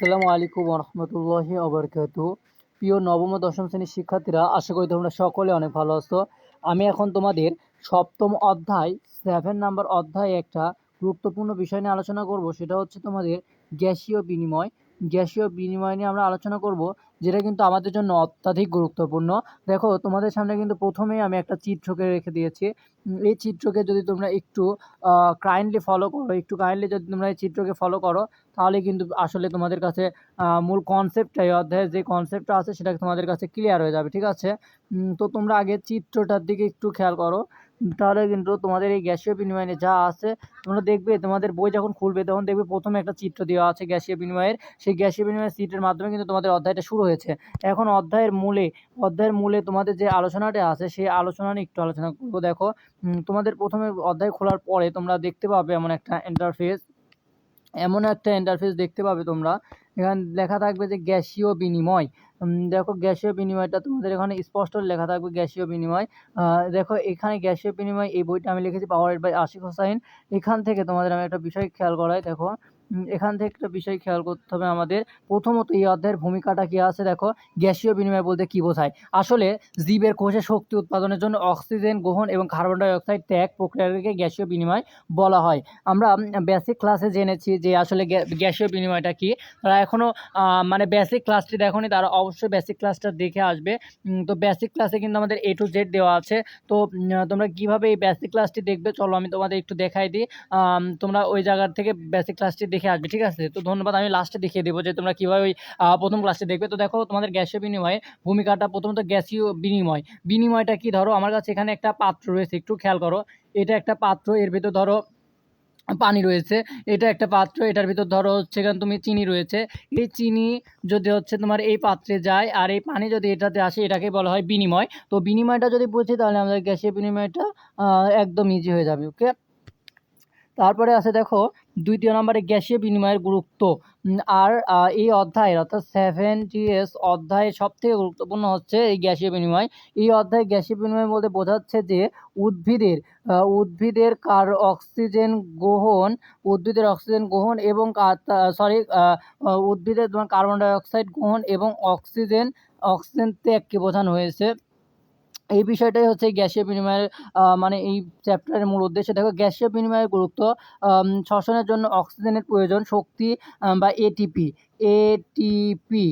আসসালামু আলাইকুম রহমতুল্লাহি অবরকাত প্রিয় নবম দশম শ্রেণির শিক্ষার্থীরা, আশা করি তোমরা সকলে অনেক ভালো আছো। আমি এখন তোমাদের সপ্তম অধ্যায় সেভেন নাম্বার অধ্যায়ে একটা গুরুত্বপূর্ণ বিষয় নিয়ে আলোচনা করব। সেটা হচ্ছে তোমাদের গ্যাসীয় বিনিময়। গ্যাসীয় বিনিময় নিয়ে আমরা আলোচনা করব। যেটা কিন্তু আমাদের জন্য অত্যাধিক গুরুত্বপূর্ণ। দেখো, তোমাদের সামনে কিন্তু প্রথমেই আমি একটা চিত্রকে রেখে দিয়েছি। এই চিত্রকে যদি তোমরা একটু কাইন্ডলি ফলো করো, একটু কাইন্ডলি যদি তোমরা এই চিত্রকে ফলো করো তাহলে কিন্তু আসলে তোমাদের কাছে মূল কনসেপ্টটা এই অধ্যায়ের যে কনসেপ্টটা আছে সেটা তোমাদের কাছে ক্লিয়ার হয়ে যাবে, ঠিক আছে? তো তোমরা আগে চিত্রটার দিকে একটু খেয়াল করো। তাহলে কিন্তু তোমাদের এই গ্যাসীয় বিনিময় যা আছে, তোমরা দেখবে, তোমাদের বই যখন খুলবে, তখন দেখবে প্রথমে একটা চিত্র দেওয়া আছে গ্যাসীয় বিনিময়ের। সেই গ্যাসীয় বিনিময়ের চিত্রের মাধ্যমে কিন্তু তোমাদের অধ্যায়টা শুরু হয়েছে। এখন অধ্যায়ের মূলে অধ্যায়ের মূলে তোমাদের যে আলোচনাটা আছে, সেই আলোচনা নিয়ে একটু আলোচনা করব। দেখো তোমাদের প্রথমে অধ্যায় খোলার পরে তোমরা দেখতে পাবে এমন একটা ইন্টারফেস এমন একটা ইন্টারফেস দেখতে পাবে তোমরা। এখানে লেখা থাকবে যে গ্যাসীয় বিনিময়। দেখো গ্যাসীয় বিনিময়টা তোমাদের এখানে স্পষ্ট লেখা থাকবে গ্যাসীয় বিনিময়। দেখো এখানে গ্যাসীয় বিনিময় এই বইটা আমি লিখেছি পাওয়ার বাই আশিক হোসাইন। এখান থেকে তোমাদের আমি একটা বিষয় খেয়াল করাই, দেখো। এখান থেকে একটা বিষয় খেয়াল করতে হবে আমাদের। প্রথমত এই অধ্যায়ের ভূমিকাটা কি আছে দেখো। গ্যাসীয় বিনিময় বলতে কি বোঝায়? আসলে জীবের কোষে শক্তি উৎপাদনের জন্য অক্সিজেন গ্রহণ এবং কার্বন ডাই অক্সাইড ত্যাগ প্রক্রিয়াকে গ্যাসীয় বিনিময় বলা হয়। আমরা বেসিক ক্লাসে জেনেছি যে আসলে গ্যাসীয় বিনিময়টা কি। তারা এখনও মানে বেসিক ক্লাসটি দেখোনি, তারা অবশ্যই বেসিক ক্লাসটা দেখে আসবে। তো বেসিক ক্লাসে কিন্তু আমাদের এ টু জেড দেওয়া আছে। তো তোমরা কীভাবে এই বেসিক ক্লাসটি দেখবে? চলো আমি তোমাদের একটু দেখাই দিই। তোমরা ওই জায়গার থেকে বেসিক ক্লাসটি দেখে আসবে, ঠিক আছে? তো ধন্যবাদ, আমি লাস্টে দেখিয়ে দেবো যে তোমরা কীভাবে ওই প্রথম ক্লাসটি দেখবে। তো দেখো, তোমাদের গ্যাসীয় বিনিময়ে ভূমিকাটা প্রথমত গ্যাসীয় বিনিময়। বিনিময়টা কি? ধরো, আমার কাছে এখানে একটা পাত্র রয়েছে, একটু খেয়াল করো। এটা একটা পাত্র, এর ভিতর ধরো পানি রয়েছে। এটা একটা পাত্র, এটার ভিতর ধরো হচ্ছে এখানে তুমি চিনি রয়েছে। এই চিনি যদি হচ্ছে তোমার এই পাত্রে যায়, আর এই পানি যদি এটাতে আসে, এটাকে বলা হয় বিনিময়। তো বিনিময়টা যদি বুঝি, তাহলে আমাদের গ্যাসীয় বিনিময়টা একদম ইজি হয়ে যাবে ওকে তারপরে আছে দেখো দ্বিতীয় নম্বরে গ্যাসীয় বিনিময়ের গুরুত্ব। আর এই অধ্যায়ের, অর্থাৎ সেভেন এস অধ্যায়ের সব থেকে গুরুত্বপূর্ণ হচ্ছে এই গ্যাসীয় বিনিময়। এই অধ্যায়ে গ্যাসীয় বিনিময় বলতে বোঝাচ্ছে যে উদ্ভিদের উদ্ভিদের কার অক্সিজেন গ্রহণ, উদ্ভিদের অক্সিজেন গ্রহণ এবং সরি উদ্ভিদের তোমার কার্বন ডাইঅক্সাইড গ্রহণ এবং অক্সিজেন অক্সিজেন ত্যাগকে বোঝানো হয়েছে। এই বিষয়টাই হচ্ছে গ্যাসীয় বিনিময়ের মানে এই চ্যাপ্টারের মূল উদ্দেশ্য। দেখো, গ্যাসীয় বিনিময়ের গুরুত্ব শ্বসনের জন্য অক্সিজেনের প্রয়োজন, শক্তি বা এটিপি এটিপি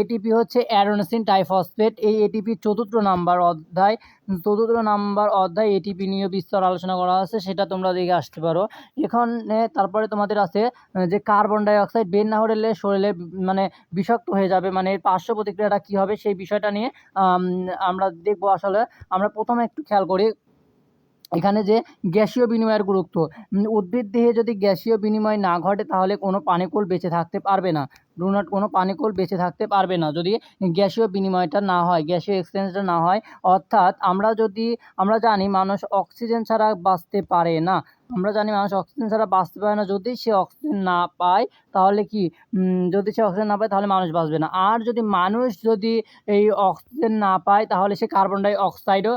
এটিপি হচ্ছে অ্যারোনসিন টাইফসফেট। এই এটিপি চতুর্থ নাম্বার অধ্যায়, চতুর্থ নাম্বার অধ্যায় এটিপি নিয়ে বিস্তর আলোচনা করা আছে, সেটা তোমরা দেখে আসতে পারো। এখানে তারপরে তোমাদের আছে যে কার্বন ডাই অক্সাইড বের না হলে শরীরে মানে বিষাক্ত হয়ে যাবে মানে পার্শ্ব প্রতিক্রিয়াটা কী হবে, সেই বিষয়টা নিয়ে আমরা দেখব আসলে। আমরা প্রথমে একটু খেয়াল করি এখানে যে গ্যাসীয় বিনিময়ের গুরুত্ব উদ্ভিদ দেহে যদি গ্যাসীয় বিনিময় না ঘটে তাহলে কোনো পানিকুল বেঁচে থাকতে পারবে না। ডু নট কোনো পানিকুল বেঁচে থাকতে পারবে না যদি গ্যাসীয় বিনিময়টা না হয়, গ্যাসীয় এক্সচেঞ্জটা না হয়। অর্থাৎ আমরা যদি, আমরা জানি মানুষ অক্সিজেন ছাড়া বাঁচতে পারে না। আমরা জানি মানুষ অক্সিজেন ছাড়া বাঁচতে পারে না। যদি সে অক্সিজেন না পায়, তাহলে কি? যদি সে অক্সিজেন না পায়, তাহলে মানুষ বাঁচবে না। আর যদি মানুষ যদি এই অক্সিজেন না পায়, তাহলে সে কার্বন ডাই অক্সাইডও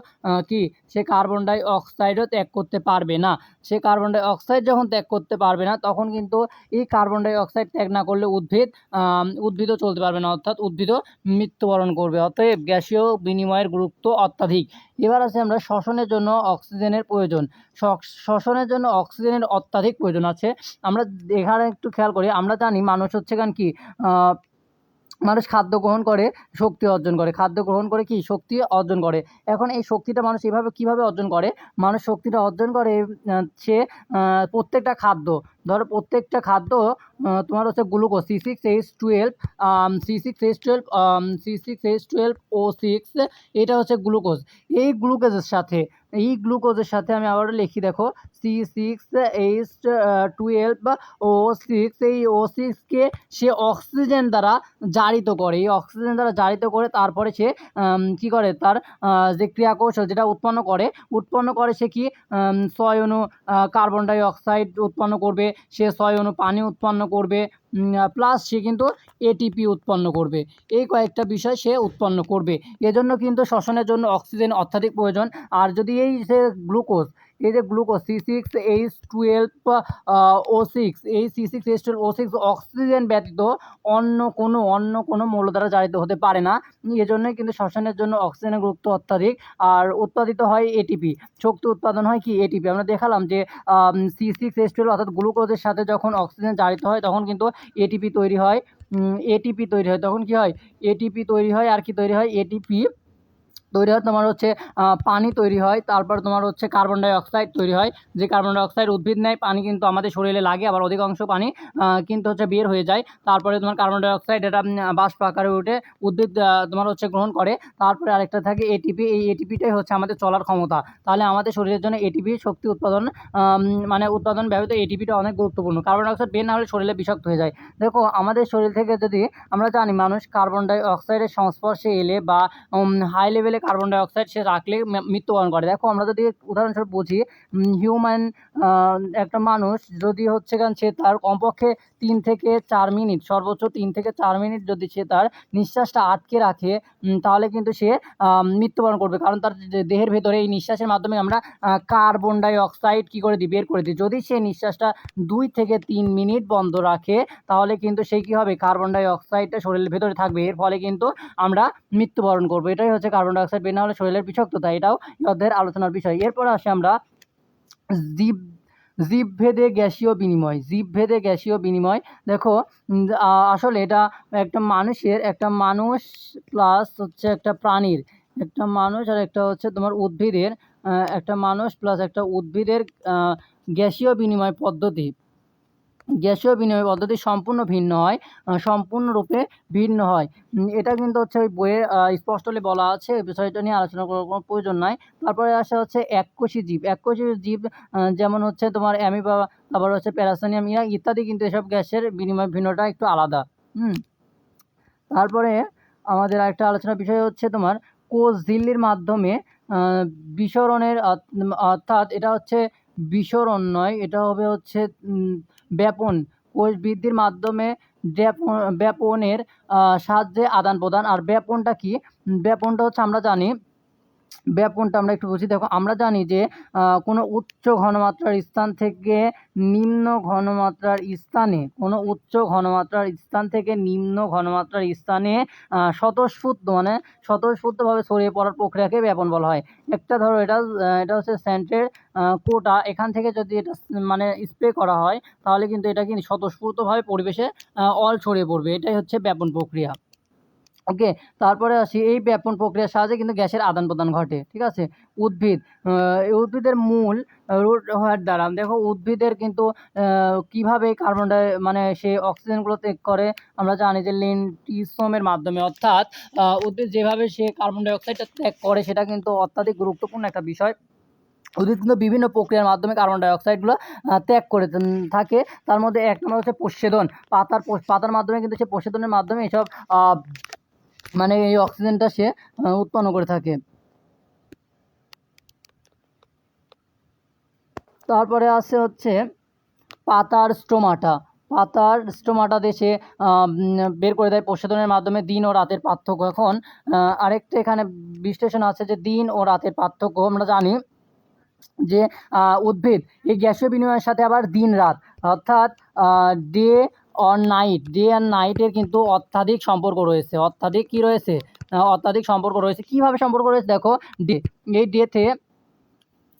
কি? সে কার্বন ডাই অক্সাইডও ত্যাগ করতে পারবে না। সে কার্বন ডাই অক্সাইড যখন ত্যাগ করতে পারবে না, তখন কিন্তু এই কার্বন ডাই অক্সাইড ত্যাগ না করলে উদ্ভিদ উদ্ভিদও চলতে পারবে না। অর্থাৎ উদ্ভিদও মৃত্যুবরণ করবে। অতএব গ্যাসীয় বিনিময়ের গুরুত্ব অত্যাধিক। এবার আছে আমরা শ্বসনের জন্য অক্সিজেনের প্রয়োজন। শ্বসনের জন্য অক্সিজেনের অত্যাধিক প্রয়োজন আছে। আমরা এখানে একটু খেয়াল করি, আমরা জানি মানুষ হচ্ছে কারণ কি মানুষ খাদ্য গ্রহণ করে, শক্তি অর্জন করে। খাদ্য গ্রহণ করে কি? শক্তি অর্জন করে। এখন এই শক্তিটা মানুষ এভাবে কীভাবে অর্জন করে? মানুষ শক্তিটা অর্জন করে সে প্রত্যেকটা খাদ্য। ধরো প্রত্যেকটা খাদ্য তোমার হচ্ছে glucose C six H twelve C six H twelve C six H twelve O six এটা হচ্ছে গ্লুকোজ এই গ্লুকোজের সাথে, এই গ্লুকোজের সাথে আমি আবারও লিখি, দেখো C six H twelve O six এই ও সিক্সকে সে অক্সিজেন দ্বারা জারিত করে। এই অক্সিজেন দ্বারা জারিত করে তারপরে সে কি করে? তার যে ক্রিয়াকৌশল যেটা উৎপন্ন করে উৎপন্ন করে সে কি ছয় কার্বন ডাই অক্সাইড উৎপন্ন করবে সে ছয় অণু পানি উৎপন্ন করবে। প্লাস সে কিন্তু এটিপি উৎপন্ন করবে। এই কয়েকটা বিষয় সে উৎপন্ন করবে। এজন্য কিন্তু শ্বসনের জন্য অক্সিজেন অত্যাধিক প্রয়োজন। আর যদি এই যে গ্লুকোজ এই যে glucose C six H twelve O six এই C six H twelve O six oxygen ব্যতীত অন্য কোনো অন্য কোনো মৌল দ্বারা জারিত হতে পারে না। এজন্যই কিন্তু শ্বসনের জন্য অক্সিজেনের গুরুত্ব অত্যাধিক। আর উৎপাদিত হয় এটিপি শক্তি উৎপাদন হয় কি? এটিপি আমরা দেখালাম যে সি সিক্স এইচ টুয়েলভ অর্থাৎ গ্লুকোজের সাথে যখন অক্সিজেন জারিত হয়, তখন কিন্তু এটিপি তৈরি হয় এটিপি তৈরি হয়, তখন কি হয়? এটিপি তৈরি হয়, আর কি তৈরি হয়? এটিপি তৈরি হয়, তোমার হচ্ছে পানি তৈরি হয়, তারপর তোমার হচ্ছে কার্বন ডাই অক্সাইড তৈরি হয়। যে কার্বন ডাই অক্সাইড উদ্ভিদ নেয়, পানি কিন্তু আমাদের শরীরে লাগে, আবার অধিকাংশ পানি কিন্তু হচ্ছে বের হয়ে যায়। তারপরে তোমার কার্বন ডাইঅক্সাইড এটা বাষ্প আকারে উঠে উদ্ভিদ তোমার হচ্ছে গ্রহণ করে। তারপরে আরেকটা থাকে এটিপি এই এটিপিটাই হচ্ছে আমাদের চলার ক্ষমতা। তাহলে আমাদের শরীরের জন্য এটিপি শক্তি উৎপাদন মানে উৎপাদন ব্যবহৃত এটিপিটা অনেক গুরুত্বপূর্ণ। কার্বন ডাই অক্সাইড বের না হলে শরীরে বিষাক্ত হয়ে যায়। দেখো, আমাদের শরীর থেকে যদি আমরা জানি, মানুষ কার্বন ডাই অক্সাইডের সংস্পর্শে এলে বা হাই লেভেলে কার্বন ডাইঅক্সাইড সে রাখলে মৃত্যুবরণ করে। দেখো, আমরা যদি উদাহরণস্বরূপ বুঝি হিউম্যান একটা মানুষ যদি হচ্ছে কারণ সে তার কমপক্ষে তিন থেকে চার মিনিট, সর্বোচ্চ তিন থেকে চার মিনিট যদি সে তার নিঃশ্বাসটা আটকে রাখে তাহলে কিন্তু সে মৃত্যুবরণ করবে। কারণ তার দেহের ভেতরে এই নিঃশ্বাসের মাধ্যমে আমরা কার্বন ডাই অক্সাইড কী করে দিই বের করে দিই? যদি সে নিঃশ্বাসটা দুই থেকে তিন মিনিট বন্ধ রাখে, তাহলে কিন্তু সে কী হবে? কার্বন ডাই অক্সাইডটা শরীরের ভেতরে থাকবে। এর ফলে কিন্তু আমরা মৃত্যুবরণ করব। এটাই হচ্ছে কার্বন ডাই অক্সাইড বের না হলে শরীরের বিষাক্ততা। এটাও এই আলোচনার বিষয়। এরপরে আসে আমরা জীব জীবভেদে গ্যাসীয় বিনিময়, জীবভেদে গ্যাসীয় বিনিময়। দেখো আসলে এটা একটা মানুষের, একটা মানুষ প্লাস হচ্ছে একটা প্রাণীর, একটা মানুষ আর একটা হচ্ছে তোমার উদ্ভিদের একটা মানুষ প্লাস একটা উদ্ভিদের গ্যাসীয় বিনিময় পদ্ধতি। গ্যাসীয় বিনিময় পদ্ধতি সম্পূর্ণ ভিন্ন হয় সম্পূর্ণরূপে ভিন্ন হয়। এটা কিন্তু হচ্ছে ওই বইয়ে স্পষ্টলি বলা আছে, এই বিষয়টা নিয়ে আলোচনা করার কোনো প্রয়োজন নাই। তারপরে আসা হচ্ছে এককোষী জীব। এককোষী জীব যেমন হচ্ছে তোমার অ্যামিবা, তারপর হচ্ছে প্যারাসোনিয়াম, ইয়া ইত্যাদি কিন্তু এসব গ্যাসের বিনিময় ভিন্নটা একটু আলাদা। হুম। তারপরে আমাদের আরেকটা আলোচনার বিষয় হচ্ছে তোমার কোষ ঝিল্লির মাধ্যমে বিসরণের অর্থাৎ এটা হচ্ছে বিসরণ নয়, এটা হবে হচ্ছে ব্যাপন কোষ বৃদ্ধির মাধ্যমে ব্যাপন, ব্যাপনের সাহায্যে আদান প্রদান আর ব্যাপনটা কী? ব্যাপনটা হচ্ছে আমরা জানি ব্যাপনটা আমরা একটু বুঝি? দেখো, আমরা জানি যে কোনো উচ্চ ঘনমাত্রার স্থান থেকে নিম্ন ঘনমাত্রার স্থানে, কোনো উচ্চ ঘনমাত্রার স্থান থেকে নিম্ন ঘনমাত্রার স্থানে স্বতঃস্ফূর্ত মানে স্বতঃস্ফূর্তভাবে ছড়িয়ে পড়ার প্রক্রিয়াকে ব্যাপন বলা হয়। একটা ধরো, এটা এটা হচ্ছে সেন্টের কোটা। এখান থেকে যদি এটা মানে স্প্রে করা হয়, তাহলে কিন্তু এটা কিন্তু স্বতঃস্ফূর্তভাবে পরিবেশে অল ছড়িয়ে পড়বে। এটাই হচ্ছে ব্যাপন প্রক্রিয়া। ওকে তারপরে আসি, এই ব্যাপন প্রক্রিয়ার সাহায্যে কিন্তু গ্যাসের আদান প্রদান ঘটে, ঠিক আছে? উদ্ভিদ উদ্ভিদের মূল রুট হওয়ার দ্বারা দেখো উদ্ভিদের কিন্তু কীভাবে কার্বন ডাই মানে সে অক্সিজেনগুলো ত্যাগ করে, আমরা জানি যে লিন্টিসোমের মাধ্যমে, অর্থাৎ উদ্ভিদ যেভাবে সে কার্বন ডাই অক্সাইডটা ত্যাগ করে, সেটা কিন্তু অত্যাধিক গুরুত্বপূর্ণ একটা বিষয়। উদ্ভিদ কিন্তু বিভিন্ন প্রক্রিয়ার মাধ্যমে কার্বন ডাই অক্সাইডগুলো ত্যাগ করে থাকে। তার মধ্যে এক নম্বর হচ্ছে প্রচ্ছেদন, পাতার পাতার মাধ্যমে কিন্তু সে প্রচ্ছেদনের মাধ্যমে এসব মানে এই অক্সিজেনটা সে উৎপন্ন করে থাকে। তারপরে আছে হচ্ছে পাতার স্টোমাটা। পাতার স্টোমাটা দেশে বের করে দেয় প্রসাধনের মাধ্যমে দিন ও রাতের পার্থক্য। এখন আরেকটা এখানে বিশ্লেষণ আছে যে দিন ও রাতের পার্থক্য। আমরা জানি যে উদ্ভিদ এই গ্যাসীয় বিনিময়ের সাথে আবার দিন রাত অর্থাৎ day or night day and নাইটের কিন্তু অত্যাধিক সম্পর্ক রয়েছে। অত্যাধিক কি রয়েছে? অত্যাধিক সম্পর্ক রয়েছে। কীভাবে সম্পর্ক রয়েছে? দেখো, ডে, এই ডেতে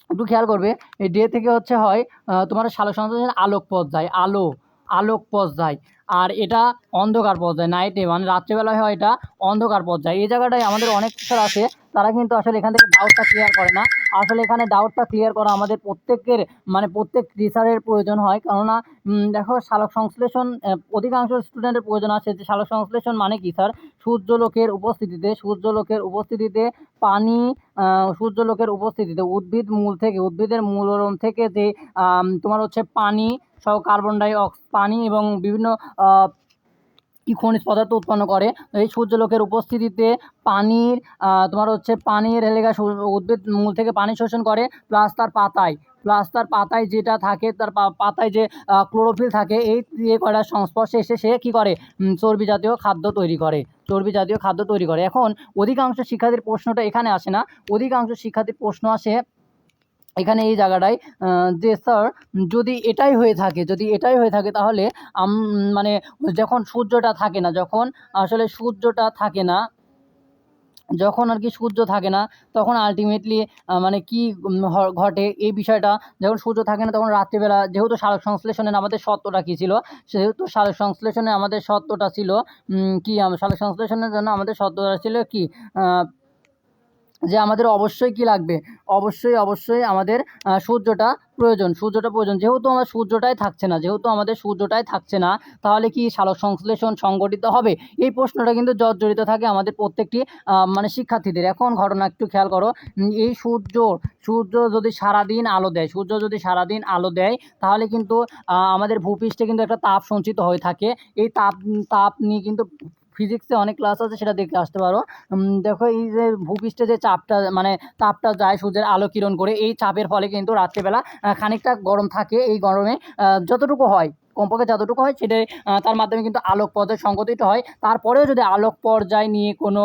একটু খেয়াল করবে, এই ডে থেকে হচ্ছে হয় তোমার সালোক সংশ্লেষণ আলোক পথ যায়, আলো আলোক পথ যায়। আর এটা অন্ধকার পথ যায় নাইটে মানে রাত্রেবেলায় হয় এটা অন্ধকার পথ যায়। এই জায়গাটায় আমাদের অনেক টিচার আছে, তারা কিন্তু আসলে এখান থেকে ডাউটটা ক্লিয়ার করে না। আসলে এখানে ডাউটটা ক্লিয়ার করা আমাদের প্রত্যেকের মানে প্রত্যেক টিচারের প্রয়োজন হয়। কেননা দেখো সালোক সংশ্লেষণ অধিকাংশ স্টুডেন্টের প্রয়োজন আছে যে সালোক সংশ্লেষণ মানে কি স্যার সূর্যলোকের উপস্থিতিতে সূর্যলোকের উপস্থিতিতে পানি সূর্যলোকের উপস্থিতিতে উদ্ভিদ মূল থেকে, উদ্ভিদের মূলরম থেকে যে তোমার হচ্ছে পানি সহ কার্বন ডাই অক্স পানি এবং বিভিন্ন কি খনিজ পদার্থ উৎপন্ন করে। এই সূর্যলোকের উপস্থিতিতে পানির তোমার হচ্ছে পানির এলাকা উদ্ভিদ মূল থেকে পানি শোষণ করে প্লাস তার পাতায়। প্লাস তার পাতায় যেটা থাকে, তার পাতায় যে ক্লোরোফিল থাকে, এই ইয়ে করার সংস্পর্শে এসে সে কী করে? চর্বি জাতীয় খাদ্য তৈরি করে। চর্বি জাতীয় খাদ্য তৈরি করে। এখন অধিকাংশ শিক্ষার্থীর প্রশ্নটা এখানে আসে না। অধিকাংশ শিক্ষার্থীর প্রশ্ন আসে এখানে এই জায়গাটায় যে স্যার যদি এটাই হয়ে থাকে, যদি এটাই হয়ে থাকে তাহলে মানে যখন সূর্যটা থাকে না, যখন আসলে সূর্যটা থাকে না, যখন আর কি সূর্য থাকে না, তখন আলটিমেটলি মানে কি ঘটে এই বিষয়টা, যখন সূর্য থাকে না তখন রাত্রিবেলা যেহেতু সালোক সংশ্লেষণের আমাদের সত্যটা কী ছিল, সেহেতু সালোক সংশ্লেষণে আমাদের সত্যটা ছিল কি সালোক সংশ্লেষণের জন্য আমাদের সত্যটা ছিল কি যে আমাদের অবশ্যই কি লাগবে অবশ্যই অবশ্যই আমাদের সূর্যটা প্রয়োজন। সূর্যটা প্রয়োজন। যেহেতু আমার সূর্যটাই থাকছে না, যেহেতু আমাদের সূর্যটাই থাকছে না, তাহলে কি সালোক সংশ্লেষণ সংগঠিত হবে? এই প্রশ্নটা কিন্তু জর্জরিত থাকে আমাদের প্রত্যেকটি মানে শিক্ষার্থীদের। এখন ঘটনা একটু খেয়াল করো। এই সূর্য সূর্য যদি সারাদিন আলো দেয়, সূর্য যদি সারাদিন আলো দেয়, তাহলে কিন্তু আমাদের ভূপৃষ্ঠে কিন্তু একটা তাপ সঞ্চিত হয়ে থাকে। এই তাপ তাপ নিয়ে কিন্তু ফিজিক্সে অনেক ক্লাস আছে, সেটা দেখে আসতে পারো। দেখো এই যে ভূপৃষ্ঠে যে চাপটা মানে তাপটা যায় সূর্যের আলো কিরণ করে, এই চাপের ফলে কিন্তু রাত্রেবেলা খানিকটা গরম থাকে এই গরমে যতটুকু হয়, কমপক্ষে যতটুকু হয়, সেটাই তার মাধ্যমে কিন্তু আলোক পর্যায় সংগঠিত হয়। তারপরেও যদি আলোক পর্যায় নিয়ে কোনো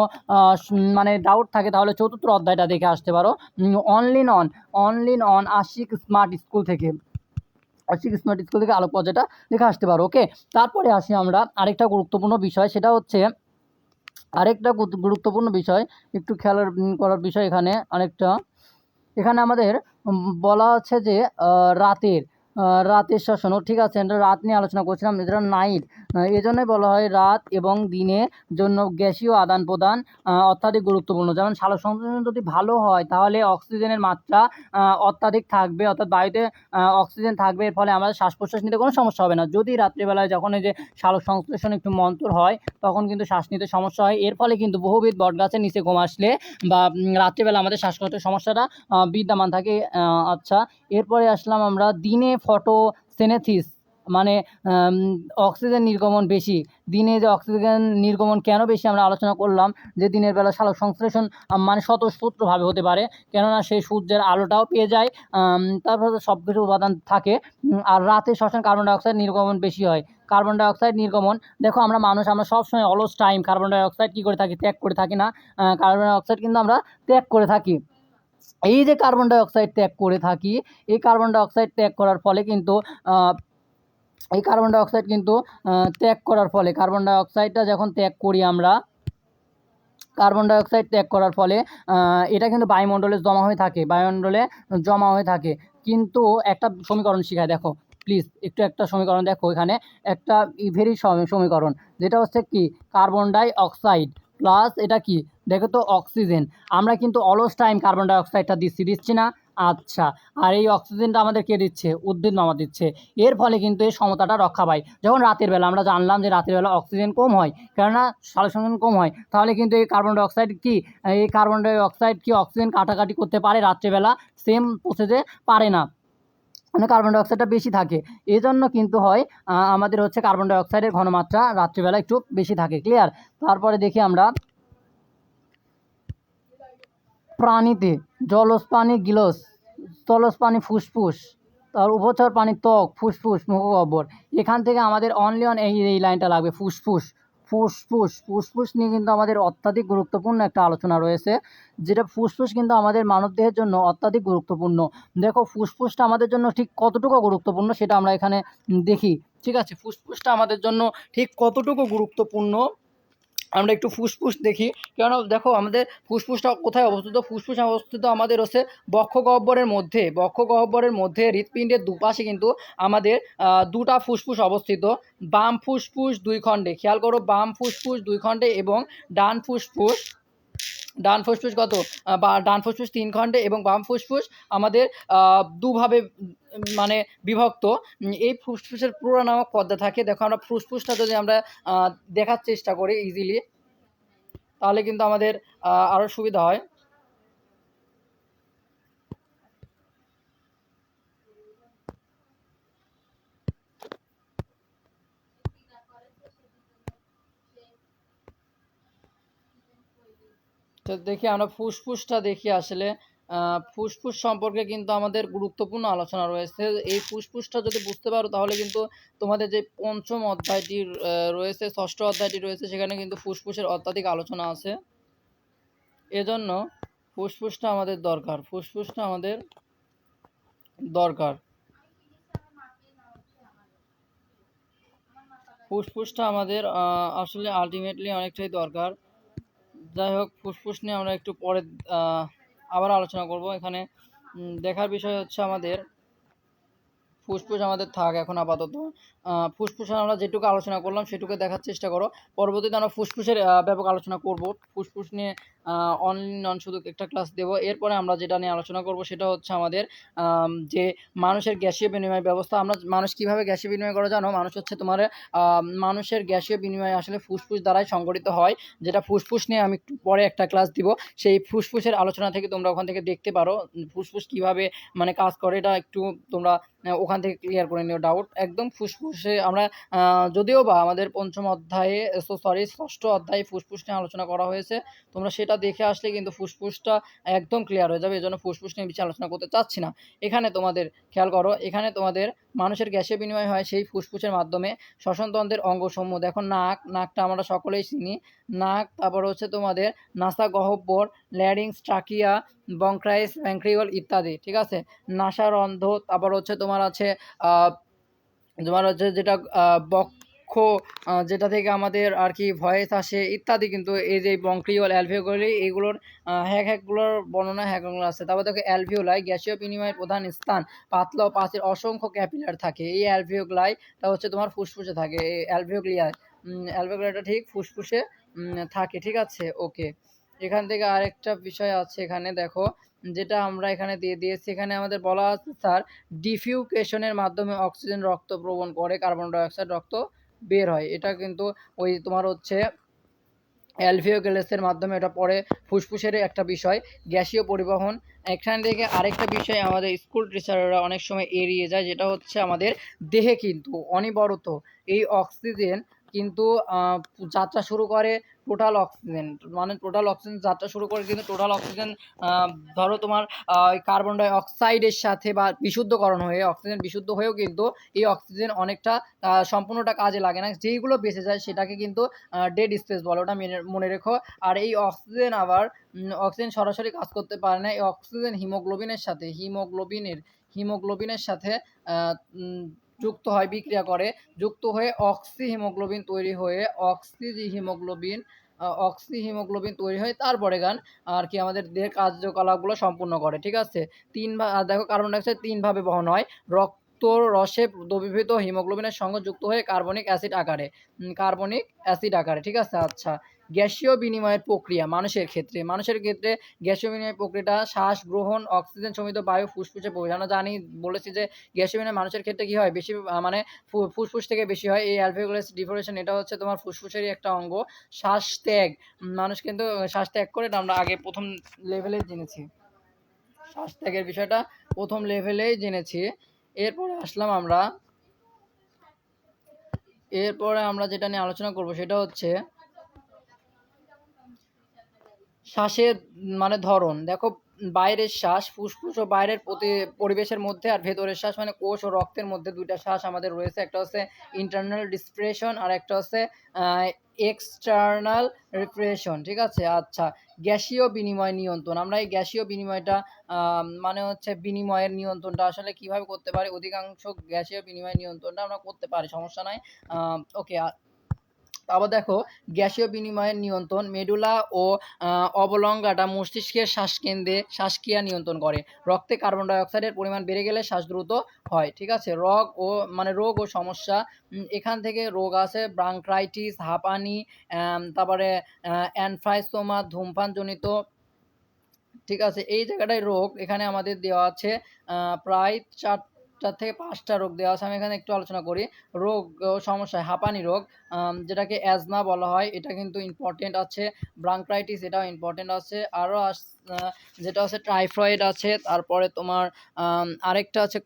মানে ডাউট থাকে, তাহলে চতুর্থ অধ্যায়টা দেখে আসতে পারো। Only on only on Ashik smart school থেকে। স্মার্ট স্কুল থেকে আলোক পর্যায়টা দেখে আসতে পারো ওকে তারপরে আসি আমরা আরেকটা গুরুত্বপূর্ণ বিষয়, সেটা হচ্ছে আরেকটা গুরুত্বপূর্ণ বিষয়, একটু খেয়াল করার বিষয় এখানে আরেকটা। এখানে আমাদের বলা আছে যে রাতের রাতের শাসনও ঠিক আছে? রাত নিয়ে আলোচনা করছিলাম যেটা নাইট এই জন্যই বলা হয় রাত এবং দিনের জন্য গ্যাসীয় আদান প্রদান অত্যাধিক গুরুত্বপূর্ণ। যেমন সালোক সংশ্লেষণ যদি ভালো হয়, তাহলে অক্সিজেনের মাত্রা অত্যাধিক থাকবে। অর্থাৎ বায়ুতে অক্সিজেন থাকবে, এর ফলে আমাদের শ্বাস প্রশ্বাস নিতে কোনো সমস্যা হবে না। যদি রাত্রিবেলায় যখন এই যে সালোক সংশ্লেষণ একটু মন্তর হয়, তখন কিন্তু শ্বাস নিতে সমস্যা হয়। এর ফলে কিন্তু বহুবিধ বটগাছের নিচে ঘুম আসলে বা রাত্রিবেলা আমাদের শ্বাসকষ্টের সমস্যাটা বিদ্যমান থাকে। আচ্ছা এরপরে আসলাম আমরা দিনে ফটোসেনেথিস মানে অক্সিজেন নির্গমন বেশি। দিনে যে অক্সিজেন নির্গমন কেন বেশি আমরা আলোচনা করলাম, যে দিনের বেলা সালোক সংশ্লেষণ মানে স্বতঃস্ফূর্তভাবে হতে পারে। কেননা সেই সূর্যের আলোটাও পেয়ে যায় তারপর সব কিছু উপাদান থাকে আর রাতে শ্মশান কার্বন ডাইঅক্সাইড নির্গমন বেশি হয়। কার্বন ডাইঅক্সাইড নির্গমন, দেখো আমরা মানুষ, আমরা সবসময় অলস টাইম কার্বন ডাইঅক্সাইড কী করে থাকি? ত্যাগ করে থাকি না। কার্বন ডাইঅক্সাইড কিন্তু আমরা ত্যাগ করে থাকি। এই যে কার্বন ডাইঅক্সাইড ত্যাগ করে থাকি, এই কার্বন ডাইঅক্সাইড ত্যাগ করার ফলে কিন্তু এই কার্বন ডাইঅক্সাইড কিন্তু ত্যাগ করার ফলে কার্বন ডাইঅক্সাইডটা যখন ত্যাগ করি আমরা কার্বন ডাইঅক্সাইড ত্যাগ করার ফলে এটা কিন্তু বায়ুমণ্ডলে জমা হয়ে থাকে, বায়ুমণ্ডলে জমা হয়ে থাকে। কিন্তু একটা সমীকরণ শিখায় দেখো প্লিজ একটু একটা সমীকরণ দেখো এখানে, একটা ভেরি সমীকরণ, যেটা হচ্ছে কি কার্বন ডাই অক্সাইড প্লাস এটা কি, দেখো তো অক্সিজেন আমরা কিন্তু অলস টাইম কার্বন ডাইঅক্সাইডটা দিচ্ছি দিচ্ছি না। আচ্ছা আর এই অক্সিজেনটা আমাদের কে দিচ্ছে? উদ্ভিদ মামা দিচ্ছে। এর ফলে কিন্তু এই সমতাটা রক্ষা পায়। যখন রাতের বেলা আমরা জানলাম যে রাতের বেলা অক্সিজেন কম হয়, কেননা সালোকসংশ্লেষণ কম হয়, তাহলে কিন্তু এই কার্বন ডাইঅক্সাইড কি? এই কার্বন ডাই অক্সাইড কি অক্সিজেন কাটাকাটি করতে পারে রাত্রেবেলা? সেম প্রসেসে পারে না। মানে কার্বন ডাইঅক্সাইডটা বেশি থাকে। এই জন্য কিন্তু হয় আমাদের হচ্ছে কার্বন ডাইঅক্সাইডের ঘনমাত্রা রাত্রিবেলা একটু বেশি থাকে। ক্লিয়ার তারপরে দেখি আমরা প্রাণীতে জলজ প্রাণী গিলস স্থলজ প্রাণী ফুসফুস, তার উপচর প্রাণী ত্বক, ফুসফুস মুখগহ্বর এখান থেকে আমাদের অনলি অন এই এই লাইনটা লাগবে, ফুসফুস। ফুসফুস ফুসফুস নিয়ে কিন্তু আমাদের অত্যাধিক গুরুত্বপূর্ণ একটা আলোচনা রয়েছে, যেটা ফুসফুস কিন্তু আমাদের মানবদেহের জন্য অত্যাধিক গুরুত্বপূর্ণ। দেখো, ফুসফুসটা আমাদের জন্য ঠিক কতটুকু গুরুত্বপূর্ণ সেটা আমরা এখানে দেখি। ঠিক আছে, ফুসফুসটা আমাদের জন্য ঠিক কতটুকু গুরুত্বপূর্ণ? আমরা একটু ফুসফুস দেখি। কেন দেখো আমাদের ফুসফুসটা কোথায় অবস্থিত? ফুসফুস অবস্থিত আমাদের হচ্ছে বক্ষ গহ্বরের মধ্যে। বক্ষ গহ্বরের মধ্যে হৃৎপিণ্ডের দুপাশে কিন্তু আমাদের দুটা ফুসফুস অবস্থিত। বাম ফুসফুস দুই খণ্ডে। খেয়াল করো, বাম ফুসফুস দুই খণ্ডে এবং ডান ফুসফুস ডান ফুসফুস কত? বা ডান ফুসফুস তিন খণ্ডে এবং বাম ফুসফুস আমাদের দুভাবে মানে বিভক্ত। এই ফুসফুসের পুরো নামক পদ্মা থাকে। দেখো, আমরা ফুসফুসটা যদি আমরা দেখার চেষ্টা করি ইজিলি তাহলে কিন্তু আমাদের আরও সুবিধা হয়। তো দেখি আমরা ফুসফুসটা দেখি আসলে। ফুসফুস সম্পর্কে কিন্তু আমাদের গুরুত্বপূর্ণ আলোচনা রয়েছে। এই ফুসফুসটা যদি বুঝতে পারো তাহলে কিন্তু তোমাদের যে পঞ্চম অধ্যায়টির আহ, রয়েছে ষষ্ঠ অধ্যায়টি রয়েছে সেখানে কিন্তু ফুসফুসের অত্যাধিক আলোচনা আছে। এজন্য ফুসফুসটা আমাদের দরকার ফুসফুসটা আমাদের দরকার। ফুসফুসটা আমাদের আসলে আলটিমেটলি অনেকটাই দরকার। যাই হোক, ফুসফুস নিয়ে আমরা একটু পরে আবার আলোচনা করব। এখানে দেখার বিষয় হচ্ছে আমাদের ফুসফুস আমাদের থাক এখন আপাতত। ফুসফুস আমরা যেটুকু আলোচনা করলাম, সেটুকু দেখার চেষ্টা করো। পরবর্তীতে আমরা ফুসফুসের ব্যাপক আলোচনা করব। ফুসফুস নিয়ে অনলি নন শুধু একটা ক্লাস দেব। এরপরে আমরা যেটা নিয়ে আলোচনা করব সেটা হচ্ছে আমাদের যে মানুষের গ্যাসীয় বিনিময় ব্যবস্থা। আমরা মানুষ কীভাবে গ্যাসীয় বিনিময় করে জানো? মানুষ হচ্ছে তোমার মানুষের গ্যাসীয় বিনিময় আসলে ফুসফুস দ্বারাই সংগঠিত হয়। যেটা ফুসফুস নিয়ে আমি একটু পরে একটা ক্লাস দিব। সেই ফুসফুসের আলোচনা থেকে তোমরা ওখান থেকে দেখতে পারো। ফুসফুস কীভাবে মানে কাজ করে, এটা একটু তোমরা ওখান থেকে ক্লিয়ার করে নিও ডাউট একদম ফুসফুসে আমরা যদিও বা আমাদের পঞ্চম অধ্যায়ে সো সরি ষষ্ঠ অধ্যায়ে ফুসফুস নিয়ে আলোচনা করা হয়েছে, তোমরা সেটা দেখে আসলে কিন্তু ফুসফুসটা একদম ক্লিয়ার হয়ে যাবে এই জন্য ফুসফুস নিয়ে বেশি আলোচনা করতে চাচ্ছি না। এখানে তোমাদের খেয়াল করো, এখানে তোমাদের মানুষের গ্যাসে বিনিময় হয় সেই ফুসফুসের মাধ্যমে। শ্বসনতন্ত্রের অঙ্গসমূহ। দেখো নাক নাকটা আমরা সকলেই চিনি। নাক তারপর হচ্ছে তোমাদের নাসা গহব্বর ল্যারিংস ট্রাকিয়া বংক্রাইস ব্যাংক্রিওল ইত্যাদি ঠিক আছে? নাসারন্ধ তারপর হচ্ছে তোমার আছে তোমার হচ্ছে যেটা আহ, বক্ষ যেটা থেকে আমাদের আর কি ভয়েস আসে ইত্যাদি, কিন্তু এই যে বংক্রিওল অ্যালভিওগুলি এইগুলোর হ্যাক হ্যাকগুলোর বর্ণনা হ্যাকগুলো আছে। তারপর দেখো অ্যালভিওলাই গ্যাসীয় বিনিময়ের প্রধান স্থান, পাতলা ও পাঁচের অসংখ্য ক্যাপিলার থাকে। এই অ্যালভিওগ্লাইটা হচ্ছে তোমার ফুসফুসে থাকে। এই অ্যালভিওগ্লিয়া অ্যালভিওগ্লিয়াটা ঠিক ফুসফুসে থাকে, ঠিক আছে? ওকে। এখান থেকে আরেকটা বিষয় আছে এখানে, দেখো, যেটা আমরা এখানে দিয়ে দিয়েছি। এখানে আমাদের বলা আছে, স্যার, ডিফিউকেশনের মাধ্যমে অক্সিজেন রক্ত প্রবণ করে, কার্বন ডাইঅক্সাইড রক্ত বের হয়। এটা কিন্তু ওই তোমার হচ্ছে অ্যালভিওগ্যাসের মাধ্যমে এটা পরে ফুসফুসের একটা বিষয়, গ্যাসীয় পরিবহন। এখান থেকে আরেকটা বিষয় আমাদের স্কুল টিচাররা অনেক সময় এড়িয়ে যায়, যেটা হচ্ছে আমাদের দেহে কিন্তু অনিবরত এই অক্সিজেন কিন্তু যাত্রা শুরু করে টোটাল অক্সিজেন মানে টোটাল অক্সিজেন যাত্রা শুরু করে কিন্তু টোটাল অক্সিজেন ধরো তোমার কার্বন ডাই অক্সাইডের সাথে বা বিশুদ্ধকরণ হয়ে অক্সিজেন বিশুদ্ধ হয়েও কিন্তু এই অক্সিজেন অনেকটা সম্পূর্ণটা কাজে লাগে না। যেইগুলো বেঁচে যায় সেটাকে কিন্তু ডেড স্পেস বলে, ওটা মনে রেখো। আর এই অক্সিজেন আবার অক্সিজেন সরাসরি কাজ করতে পারে না। এই অক্সিজেন হিমোগ্লোবিনের সাথে হিমোগ্লোবিনের হিমোগ্লোবিনের সাথে যুক্ত হয়, বিক্রিয়া করে। যুক্ত হয়ে অক্সি হিমোগ্লোবিন তৈরি হয়ে অক্সি হিমোগ্লোবিন অক্সি হিমোগ্লোবিন তৈরি হয় তারপরে গান আর কি আমাদের দেহের কার্যকলাপগুলো সম্পূর্ণ করে, ঠিক আছে? তিন দেখো কার্বন ডাইঅক্সাইড তিনভাবে বহন হয়, রক্ত, রসে দ্রবীভূত হিমোগ্লোবিনের সঙ্গে যুক্ত হয়ে কার্বনিক অ্যাসিড আকারে কার্বনিক অ্যাসিড আকারে, ঠিক আছে? আচ্ছা। গ্যাসীয় বিনিময়ের প্রক্রিয়া মানুষের ক্ষেত্রে। মানুষের ক্ষেত্রে গ্যাসীয় বিনিময় প্রক্রিয়াটা শ্বাস গ্রহণ, অক্সিজেন সমিত বায়ু, ফুসফুসে আমরা জানি, বলেছি যে গ্যাসীয় বিনিময় মানুষের ক্ষেত্রে কি হয়? বেশি মানে ফুসফুস থেকে বেশি হয়। এই অ্যালভিওলাস ডিফোরেশন এটা হচ্ছে তোমার ফুসফুসেরই একটা অঙ্গ। শ্বাস ত্যাগ। মানুষ কিন্তু শ্বাস ত্যাগ করে এটা আমরা আগে প্রথম লেভেলে জেনেছি। শ্বাস ত্যাগের বিষয়টা প্রথম লেভেলেই জেনেছি। এরপরে আসলাম আমরা। এরপরে আমরা যেটা নিয়ে আলোচনা করব সেটা হচ্ছে শ্বাসের মানে ধরন। দেখো, বাইরের শ্বাস, ফুসফুস ও বাইরের প্রতি, পরিবেশের মধ্যে আর ভেতরের শ্বাস মানে কোষ ও রক্তের মধ্যে দুইটা শ্বাস আমাদের রয়েছে। একটা হচ্ছে ইন্টারনাল ডিসপ্রেশন আর একটা হচ্ছে এক্সটার্নাল রিপ্রেশন ঠিক আছে? আচ্ছা গ্যাসীয় বিনিময় নিয়ন্ত্রণ। আমরা এই গ্যাসীয় বিনিময়টা মানে হচ্ছে বিনিময়ের নিয়ন্ত্রণটা আসলে কীভাবে করতে পারি? অধিকাংশ গ্যাসীয় বিনিময় নিয়ন্ত্রণটা আমরা করতে পারি, সমস্যা নাই। ওকে আবার দেখো, গ্যাসীয় বিনিময়ের নিয়ন্ত্রণ মেডুলা ও অবলঙ্গাটা মস্তিষ্কের শ্বাসকেন্দ্রে, শ্বাসক্রিয়া নিয়ন্ত্রণ করে। রক্তে কার্বন ডাই অক্সাইডের পরিমাণ বেড়ে গেলে শ্বাস দ্রুত হয়, ঠিক আছে? রোগ ও মানে রোগ ও সমস্যা এখান থেকে রোগ আছে ব্রাঙ্ক্রাইটিস হাঁপানি তারপরে অ্যানফ্রাইসোমা ধূমপানজনিত, ঠিক আছে? এই জায়গাটায় রোগ এখানে আমাদের দেওয়া আছে প্রায় প্রায় চারটা থেকে পাঁচটা রোগ দেওয়া আছে। আমি এখানে একটু আলোচনা করি। রোগ সমস্যা, হাঁপানি রোগ যেটাকে অ্যাজমা বলা হয়, এটা কিন্তু ইম্পর্টেন্ট আছে। ব্রাঙ্ক্রাইটিস এটাও ইম্পর্টেন্ট আছে। আরও যেটা আছে টাইফয়েড আছে। তারপরে তোমার আরেকটা আছে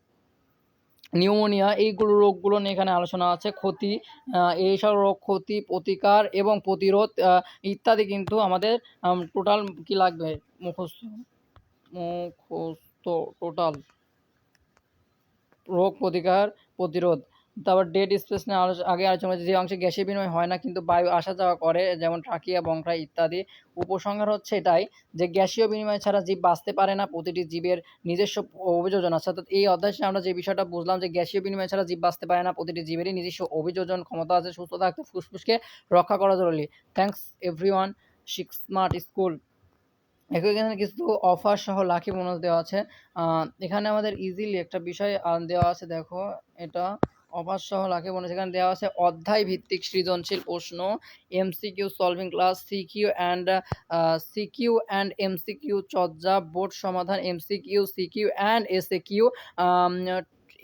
নিউমোনিয়া এইগুলো রোগগুলো নিয়ে এখানে আলোচনা আছে। ক্ষতি এইসব রোগ ক্ষতি, প্রতিকার এবং প্রতিরোধ ইত্যাদি কিন্তু আমাদের টোটাল কি লাগবে? মুখস্থ মুখস্থ টোটাল রোগ প্রতিকার প্রতিরোধ। তারপর ডেড স্পেস নিয়ে আগে আলোচনা করেছি, যে অংশে গ্যাসীয় বিনিময় হয় না কিন্তু বায়ু আসা যাওয়া করে যেমন ট্রাকিয়া বংক্রা ইত্যাদি। উপসংহার হচ্ছে এটাই যে গ্যাসীয় বিনিময় ছাড়া জীব বাঁচতে পারে না প্রতিটি জীবের নিজস্ব অভিযোজন। আছে অর্থাৎ এই অধ্যায় আমরা যে বিষয়টা বুঝলাম যে গ্যাসীয় বিনিময় ছাড়া জীব বাঁচতে পারে না প্রতিটি জীবেরই নিজস্ব অভিযোজন ক্ষমতা আছে সুস্থ থাকতে ফুসফুসকে রক্ষা করা জরুরি। Thanks everyone six smart school একই এখানে কিছু অফার সহ লাকি বোনাস দেওয়া আছে। এখানে আমাদের ইজিলি একটা বিষয় দেওয়া আছে, দেখো, এটা অফার সহ লাকি বোনাস এখানে দেওয়া আছে। অধ্যায় ভিত্তিক সৃজনশীল প্রশ্ন MCQ solving class CQ and CQ and MCQ চর্যা board সমাধান MCQ CQ and SA Q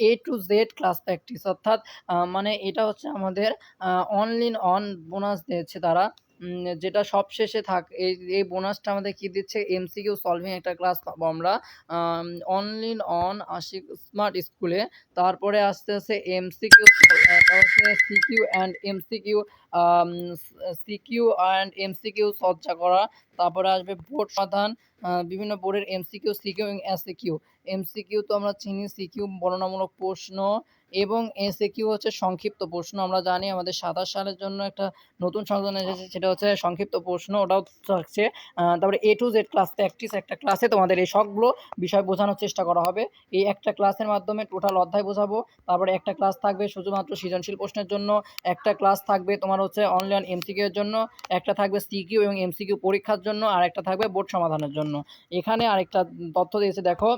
A to Z class practice অর্থাৎ মানে এটা হচ্ছে আমাদের অনলাইন অন বোনাস দিয়েছে তারা। যেটা সবশেষে থাক, এই এই বোনাসটা আমাদের কি দিচ্ছে? এমসিকিউ সলভিং একটা ক্লাস পাবো আমরা। অনলাইন অন আশিক স্মার্ট স্কুলে তারপরে আস্তে আস্তে MCQ CQ and MCQ CQ and MCQ চর্চা করা। তারপরে আসবে বোর্ড সমাধান। বিভিন্ন বোর্ডের এমসিকিউ সিকিউ এসিকিউ এমসিকিউ তো আমরা চিনি সিকিউ বর্ণনামূলক প্রশ্ন। এবং এসিকিউ হচ্ছে সংক্ষিপ্ত প্রশ্ন। আমরা জানি আমাদের সাতাশ সালের জন্য একটা নতুন সংশোধন এসেছে, সেটা হচ্ছে সংক্ষিপ্ত প্রশ্ন, ওটাও থাকছে। তারপরে A to Z class practice একটা ক্লাসে তোমাদের এই সবগুলো বিষয় বোঝানোর চেষ্টা করা হবে। এই একটা ক্লাসের মাধ্যমে টোটাল অধ্যায় বোঝাবো। তারপরে একটা ক্লাস থাকবে শুধুমাত্র সৃজনশীল প্রশ্নের জন্য। একটা ক্লাস থাকবে তোমার হচ্ছে অনলাইন এমসিকিউ এর জন্য। একটা থাকবে সিকিউ এবং এমসিকিউ পরীক্ষার জন্য। আর একটা থাকবে বোর্ড সমাধানের জন্য। এখানে আরেকটা তথ্য দিয়েছে, দেখো।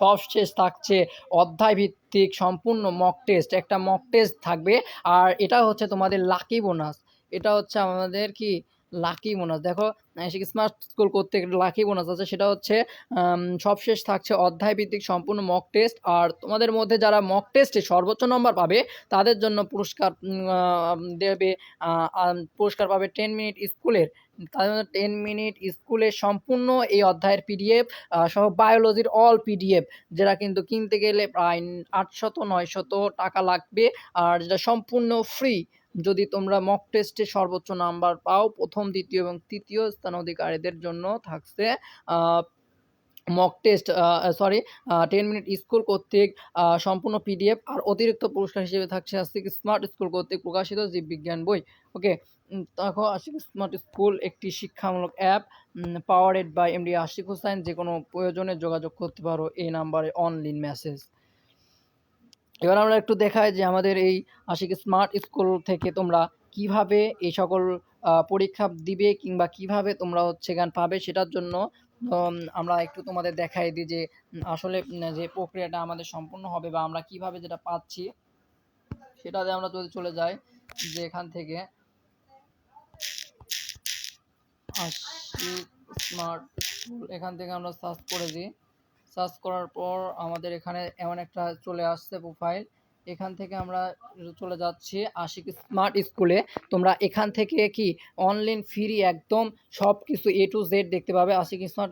সবশেষ থাকছে অধ্যায় ভিত্তিক সম্পূর্ণ মক টেস্ট একটা মক টেস্ট থাকবে আর এটা হচ্ছে তোমাদের লাকি বোনাস এটা হচ্ছে আমাদের কি? লাকি বোনাস দেখো স্মার্ট স্কুল করতে লাকি বোনাস আছে, সেটা হচ্ছে সবশেষ থাকছে অধ্যায় ভিত্তিক সম্পূর্ণ মক টেস্ট আর তোমাদের মধ্যে যারা মক টেস্টে সর্বোচ্চ নম্বর পাবে, তাদের জন্য পুরস্কার দেবে পুরস্কার পাবে টেন মিনিট স্কুলের তাদের টেন মিনিট স্কুলের সম্পূর্ণ এই অধ্যায়ের পিডিএফ সহ বায়োলজির অল পিডিএফ যেটা কিন্তু কিনতে গেলে প্রায় আটশত, নয়শত টাকা লাগবে, আর যেটা সম্পূর্ণ ফ্রি যদি তোমরা মক টেস্টে সর্বোচ্চ নাম্বার পাও, প্রথম, দ্বিতীয় এবং তৃতীয় স্থান অধিকারীদের জন্য থাকছে mock test sorry ten minute school কর্তৃক সম্পূর্ণ পিডিএফ আর অতিরিক্ত পুরস্কার হিসেবে থাকছে আশিক স্মার্ট স্কুল কর্তৃক প্রকাশিত জীববিজ্ঞান বই ওকে দেখো, আশিক স্মার্ট স্কুল একটি শিক্ষামূলক app powered by MD Ashiq Hossain. যে কোনো প্রয়োজনে যোগাযোগ করতে পারো এই নাম্বারে অনলাইন মেসেজ এবার আমরা একটু দেখাই যে আমাদের এই আশিক স্মার্ট স্কুল থেকে তোমরা কীভাবে এই সকল পরীক্ষা দিবে কিংবা কীভাবে তোমরা হচ্ছে গান পাবে সেটার জন্য আমরা একটু তোমাদের দেখাই দিই যে আসলে যে প্রক্রিয়াটা আমাদের সম্পূর্ণ হবে বা আমরা কীভাবে যেটা পাচ্ছি, সেটাতে আমরা যদি চলে যাই যে এখান থেকে। স্মার্ট স্কুল এখান থেকে আমরা সার্চ করে দিই। সার্চ করার পর আমাদের এখানে এমন একটা চলে আসছে প্রোফাইল এখান থেকে আমরা চলে যাচ্ছি আশিক স্মার্ট স্কুলে তোমরা এখান থেকে কি অনলাইন ফ্রি একদম সব কিছু এ টু জেড দেখতে পাবে। আশিক স্মার্ট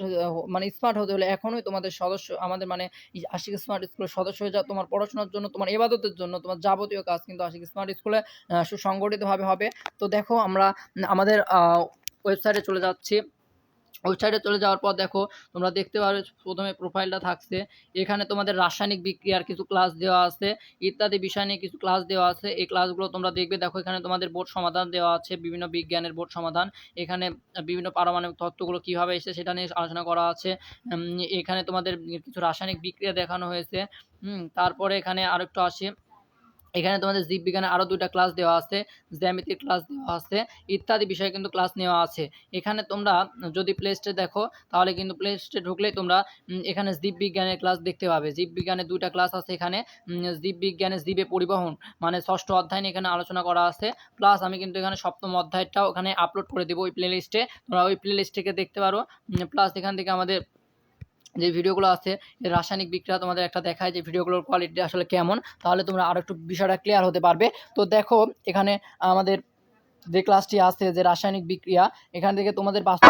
মানে স্মার্ট হতে হলে এখনই তোমাদের সদস্য, আমাদের মানে আশিক স্মার্ট স্কুলের সদস্য হয়ে যাও। তোমার পড়াশোনার জন্য, তোমার এবাদতের জন্য, তোমার যাবতীয় কাজ কিন্তু আশিক স্মার্ট স্কুলে সুসংগঠিতভাবে হবে। তো দেখো আমরা, আমাদের ওয়েবসাইটে চলে যাচ্ছি। ওয়েবসাইটে চলে যাওয়ার পর দেখো, তোমরা দেখতে পারো প্রথমে প্রোফাইলটা থাকছে। এখানে তোমাদের রাসায়নিক বিক্রিয়ার কিছু ক্লাস দেওয়া আছে, ইত্যাদি বিষয় নিয়ে কিছু ক্লাস দেওয়া আছে। এই ক্লাসগুলো তোমরা দেখবে, দেখো এখানে তোমাদের বোর্ড সমাধান দেওয়া আছে, বিভিন্ন বিজ্ঞানের বোর্ড সমাধান। এখানে বিভিন্ন পারমাণবিক তত্ত্বগুলো কীভাবে এসে সেটা নিয়ে আলোচনা করা আছে। এখানে তোমাদের কিছু রাসায়নিক বিক্রিয়া দেখানো হয়েছে। তারপরে এখানে আরেকটু আসি। এখানে তোমাদের জীববিজ্ঞানে আরও দুটা ক্লাস দেওয়া আছে, জ্যামিতির ক্লাস দেওয়া আছে, ইত্যাদি বিষয়ে কিন্তু ক্লাস নেওয়া আছে। এখানে তোমরা যদি প্লে স্টোরে দেখো, তাহলে কিন্তু প্লে স্টোরে ঢুকলেই তোমরা এখানে জীববিজ্ঞানের ক্লাস দেখতে পাবে। জীববিজ্ঞানের দুইটা ক্লাস আছে এখানে জীববিজ্ঞানে জীবে পরিবহন মানে ষষ্ঠ অধ্যায় নিয়ে এখানে আলোচনা করা আছে। প্লাস আমি কিন্তু এখানে সপ্তম অধ্যায়টাও ওখানে আপলোড করে দেবো ওই প্লে লিস্টে তোমরা ওই প্লে লিস্ট থেকে দেখতে পারো। প্লাস এখান থেকে আমাদের যে ভিডিওগুলো আছে রাসায়নিক বিক্রিয়া তোমাদের একটা দেখায় যে ভিডিওগুলোর কোয়ালিটি আসলে কেমন, তাহলে তোমরা আরও একটু বিষয়টা ক্লিয়ার হতে পারবে। তো দেখো, এখানে আমাদের যে ক্লাসটি আছে যে রাসায়নিক বিক্রিয়া, এখান থেকে তোমাদের বাস্তব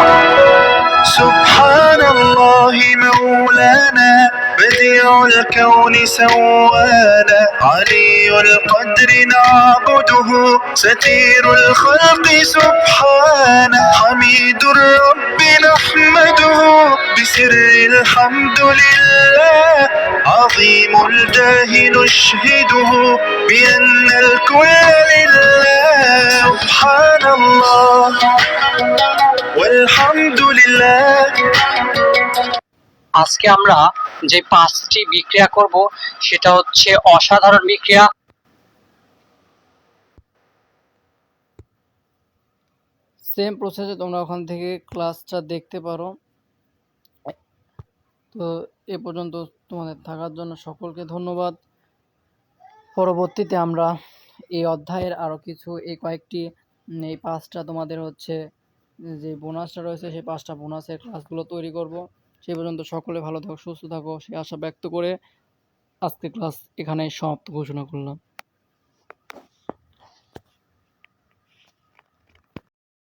عليم القدر نعبده ستير الخلق سبحانه حميد الرب نحمده بسر الحمد لله. عظيم الجاه نشهده بأن الكل لله. سبحان الله. والحمد لله. আজকে আমরা যে পাঁচটি বিক্রিয়া করব, সেটা হচ্ছে অসাধারণ বিক্রিয়া। সেম প্রসেসে তোমরা ওখান থেকে ক্লাসটা দেখতে পারো। তো এ পর্যন্ত তোমাদের থাকার জন্য সকলকে ধন্যবাদ। পরবর্তীতে আমরা এই অধ্যায়ের আরও কিছু, এই কয়েকটি এই পাঁচটা তোমাদের হচ্ছে, যে বোনাসটা রয়েছে, সেই পাঁচটা বোনাসের ক্লাসগুলো তৈরি করব। সেই পর্যন্ত সকলে ভালো থাকো, সুস্থ থাকো। সে আশা ব্যক্ত করে আজকে ক্লাস এখানে সমাপ্ত ঘোষণা করলাম।